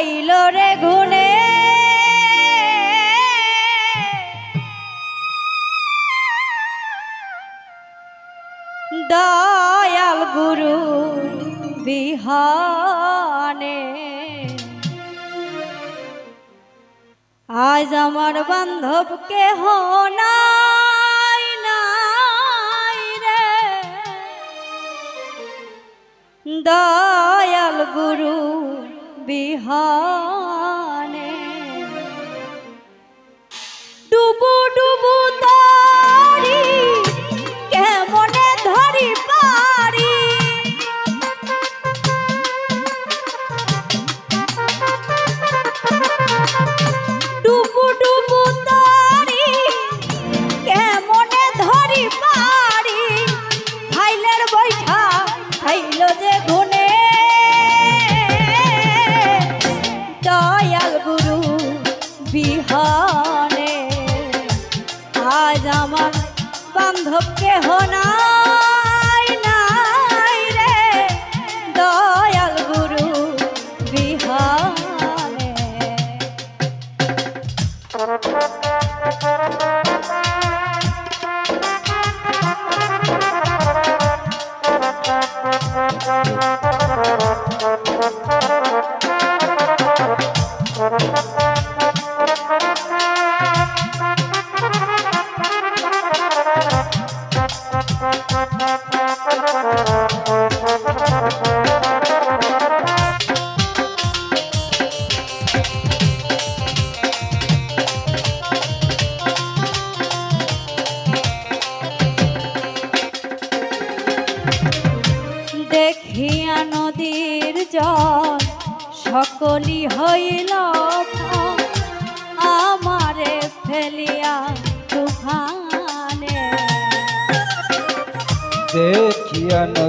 খাইল রে গুনে দয়াল গুরু বিহানে আজ আমার বান্ধব কেহ রে। দয়াল গুরু বিহানে আজ আমার বান্ধব কেহ নাই নাই রে। দয়াল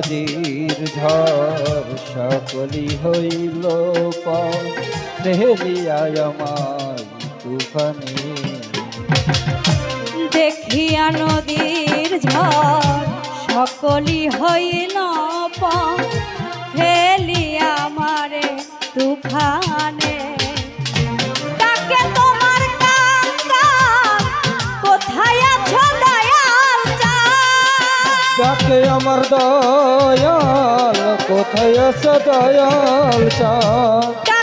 নদীর ঝড় সকলি হইল পহেলিয়া আমায় তুফানে। দেখিয়া নদীর ঝড় সকলি হইল ফেলিয়া মারে তুফানে। ডাকে আমার দয়াল কোথায় আছে দয়াল চাঁদ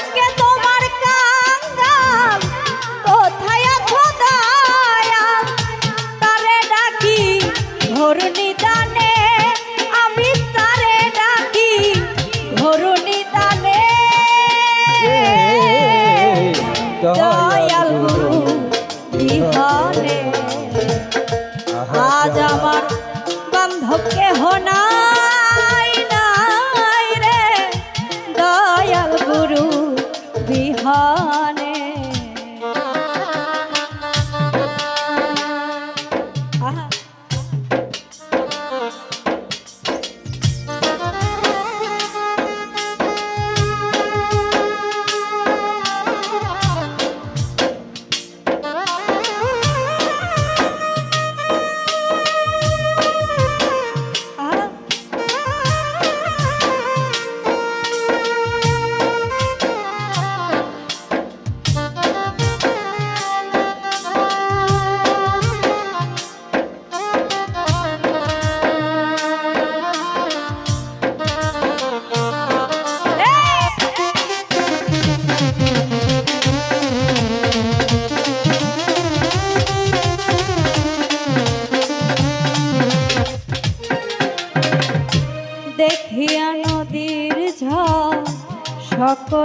বিহানে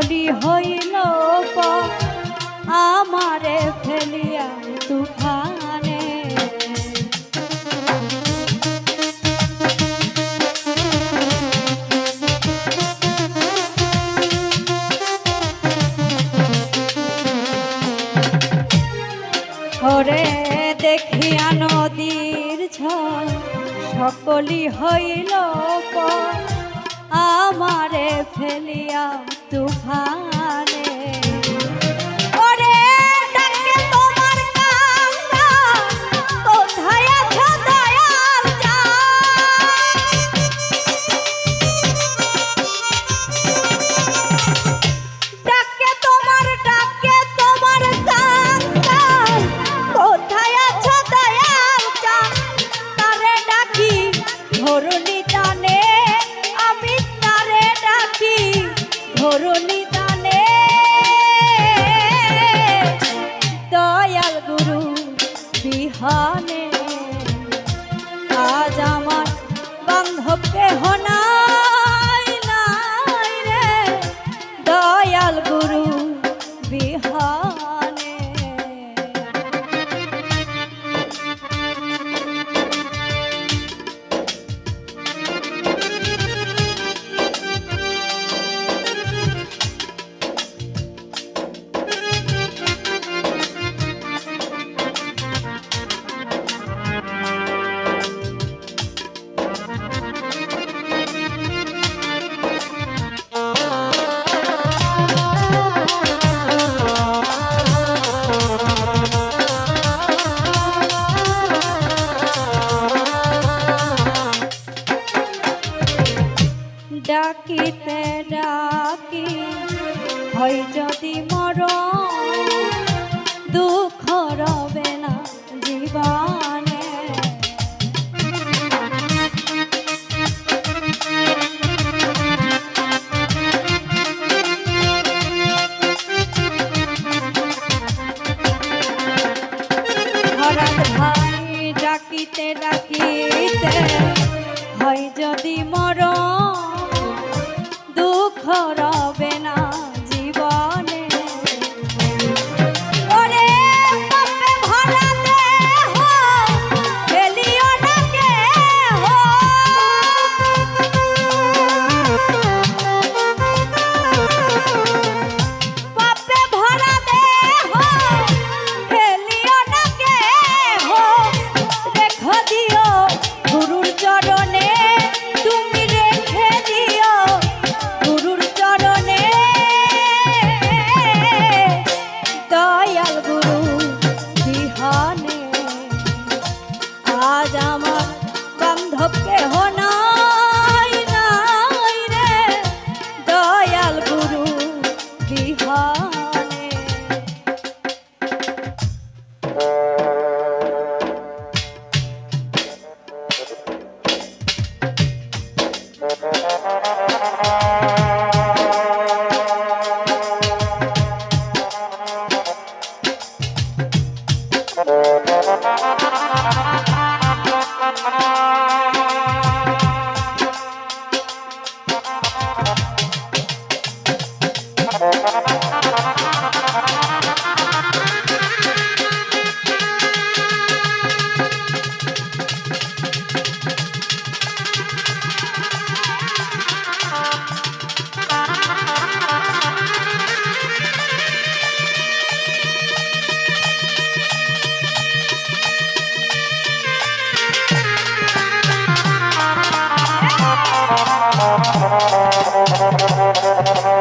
সকলি হইল আমারে ফেলিয়া তুফানে। ওরে দেখিয়া নদীর ঝড় সকলি হইল ফেলিয়া তুফানে বান্ধবকে হনাই ডাকিতে ডাকি হয় যদি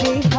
You.